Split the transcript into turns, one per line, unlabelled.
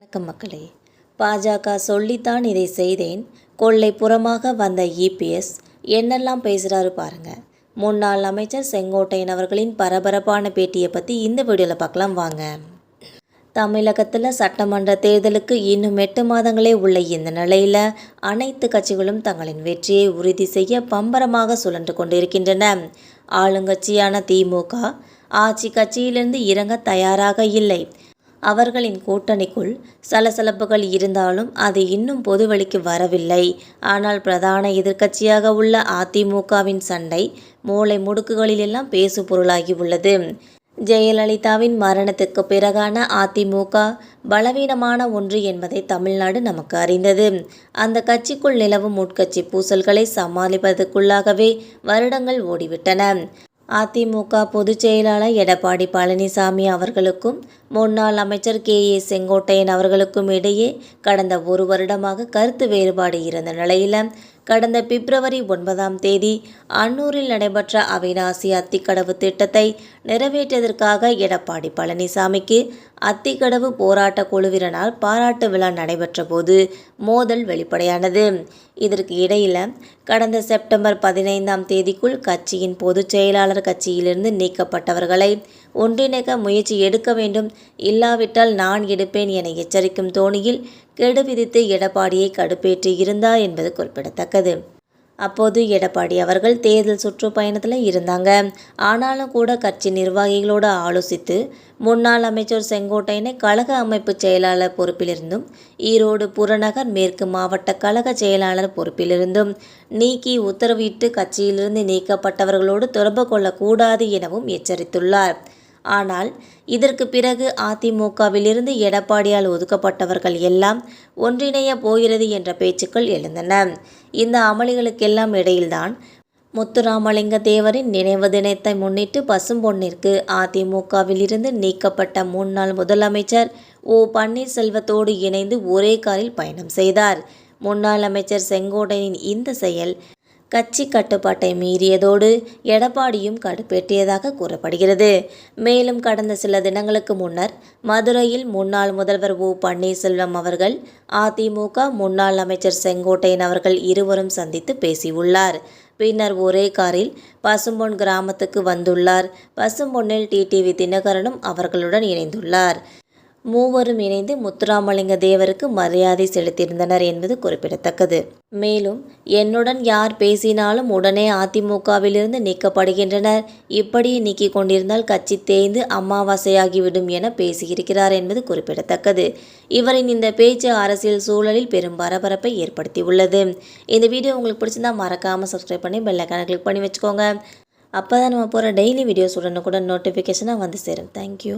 வணக்கம் மக்களே. பாஜக சொல்லித்தான் இதை செய்தேன். கொள்ளை புறமாக வந்த இபிஎஸ் என்னெல்லாம் பேசுகிறாரு பாருங்க. முன்னாள் அமைச்சர் செங்கோட்டையன் அவர்களின் பரபரப்பான பேட்டியை பற்றி இந்த வீடியோவில் பார்க்கலாம் வாங்க. தமிழகத்தில் சட்டமன்ற தேர்தலுக்கு இன்னும் எட்டு மாதங்களே உள்ள இந்த நிலையில் அனைத்து கட்சிகளும் தங்களின் வெற்றியை உறுதி செய்ய பம்பரமாக சுழன்று கொண்டிருக்கின்றன. ஆளுங்கட்சியான திமுக ஆட்சி கட்சியிலிருந்து இறங்க தயாராக இல்லை. அவர்களின் கூட்டணிக்குள் சலசலப்புகள் இருந்தாலும் அது இன்னும் பொதுவெளிக்கு வரவில்லை. ஆனால் பிரதான எதிர்க்கட்சியாக உள்ள அதிமுகவின் சண்டை மூளை முடுக்குகளிலெல்லாம் பேசு பொருளாகி உள்ளது. ஜெயலலிதாவின் மரணத்துக்கு பிறகான அதிமுக பலவீனமான ஒன்று என்பதை தமிழ்நாடு நமக்கு அறிந்தது. அந்த கட்சிக்குள் நிலவும் உட்கட்சி பூசல்களை சமாளிப்பதற்குள்ளாகவே வருடங்கள் ஓடிவிட்டன. அதிமுக பொதுச் செயலாளர் எடப்பாடி பழனிசாமி அவர்களுக்கும் முன்னாள் அமைச்சர் கே. ஏ. செங்கோட்டையன் அவர்களுக்கும் இடையே கடந்த ஒரு வருடமாக கருத்து வேறுபாடு இருந்த நிலையில் கடந்த பிப்ரவரி ஒன்பதாம் தேதி அன்னூரில் நடைபெற்ற அவிநாசி அத்திக்கடவு திட்டத்தை நிறைவேற்றியதற்காக எடப்பாடி பழனிசாமிக்கு அத்திக்கடவு போராட்ட குழுவினரால் பாராட்டு விழா நடைபெற்ற போது மோதல் வெளிப்படையானது. இதற்கு இடையில் கடந்த செப்டம்பர் பதினைந்தாம் தேதிக்குள் கட்சியின் பொதுச் செயலாளர் கட்சியிலிருந்து நீக்கப்பட்டவர்களை ஒன்றிணைக்க முயற்சி எடுக்க வேண்டும். இல்லாவிட்டால் நான் எடுப்பேன் என எச்சரிக்கும் தோணியில் கெடு விதித்து எடப்பாடியை கடுப்பேற்றி இருந்தார் என்பது குறிப்பிடத்தக்கது. அப்போது எடப்பாடி அவர்கள் தேர்தல் சுற்றுப்பயணத்தில் இருந்தாங்க. ஆனாலும் கூட கட்சி நிர்வாகிகளோடு ஆலோசித்து முன்னாள் அமைச்சர் செங்கோட்டையனை கழக அமைப்பு செயலாளர் பொறுப்பிலிருந்தும் ஈரோடு புறநகர் மேற்கு மாவட்ட கழக செயலாளர் பொறுப்பிலிருந்தும் நீக்கி உத்தரவிட்டு கட்சியிலிருந்து நீக்கப்பட்டவர்களோடு தொடர்பு கொள்ளக்கூடாது எனவும் எச்சரித்துள்ளார். ஆனால் இதற்கு பிறகு அதிமுகவிலிருந்து எடப்பாடியால் ஒதுக்கப்பட்டவர்கள் எல்லாம் ஒன்றிணைய போகிறது என்ற பேச்சுக்கள் எழுந்தன. இந்த அமளிகளுக்கெல்லாம் இடையில்தான் முத்துராமலிங்க தேவரின் நினைவு தினத்தை முன்னிட்டு பசும்பொன்னிற்கு அதிமுகவிலிருந்து நீக்கப்பட்ட முன்னாள் முதலமைச்சர் ஓ பன்னீர்செல்வத்தோடு இணைந்து ஒரே காரில் பயணம் செய்தார். முன்னாள் அமைச்சர் செங்கோட்டையின் இந்த செயல் கட்சி கட்டுப்பாட்டை மீறியதோடு எடப்பாடியும் கடுப்பேற்றியதாக கூறப்படுகிறது. மேலும் கடந்த சில தினங்களுக்கு முன்னர் மதுரையில் முன்னாள் முதல்வர் ஓ. பன்னீர்செல்வம் அவர்கள் அதிமுக முன்னாள் அமைச்சர் செங்கோட்டையன் அவர்கள் இருவரும் சந்தித்து பேசியுள்ளார். பின்னர் ஒரே காரில் பசும்பொன் கிராமத்துக்கு வந்துள்ளார். பசும்பொன்னில் டிடிவி தினகரனும் அவர்களுடன் இணைந்துள்ளார். மூவரும் இணைந்து முத்துராமலிங்க தேவருக்கு மரியாதை செலுத்தியிருந்தனர் என்பது குறிப்பிடத்தக்கது. மேலும் என்னுடன் யார் பேசினாலும் உடனே அதிமுகவிலிருந்து நீக்கப்படுகின்றனர். இப்படியே நீக்கிக் கொண்டிருந்தால் கட்சி தேய்ந்து அமாவாசையாகிவிடும் என பேசியிருக்கிறார் என்பது குறிப்பிடத்தக்கது. இவரின் இந்த பேச்சு அரசியல் சூழலில் பெரும் பரபரப்பை ஏற்படுத்தியுள்ளது. இந்த வீடியோ உங்களுக்கு பிடிச்சிருந்தா மறக்காமல் சப்ஸ்கிரைப் பண்ணி பெல்லைக்கான கிளிக் பண்ணி வச்சுக்கோங்க. அப்போ தான் நம்ம போகிற டெய்லி வீடியோஸ் உடனுக்குடன் நோட்டிஃபிகேஷனாக வந்து சேரும். தேங்க்யூ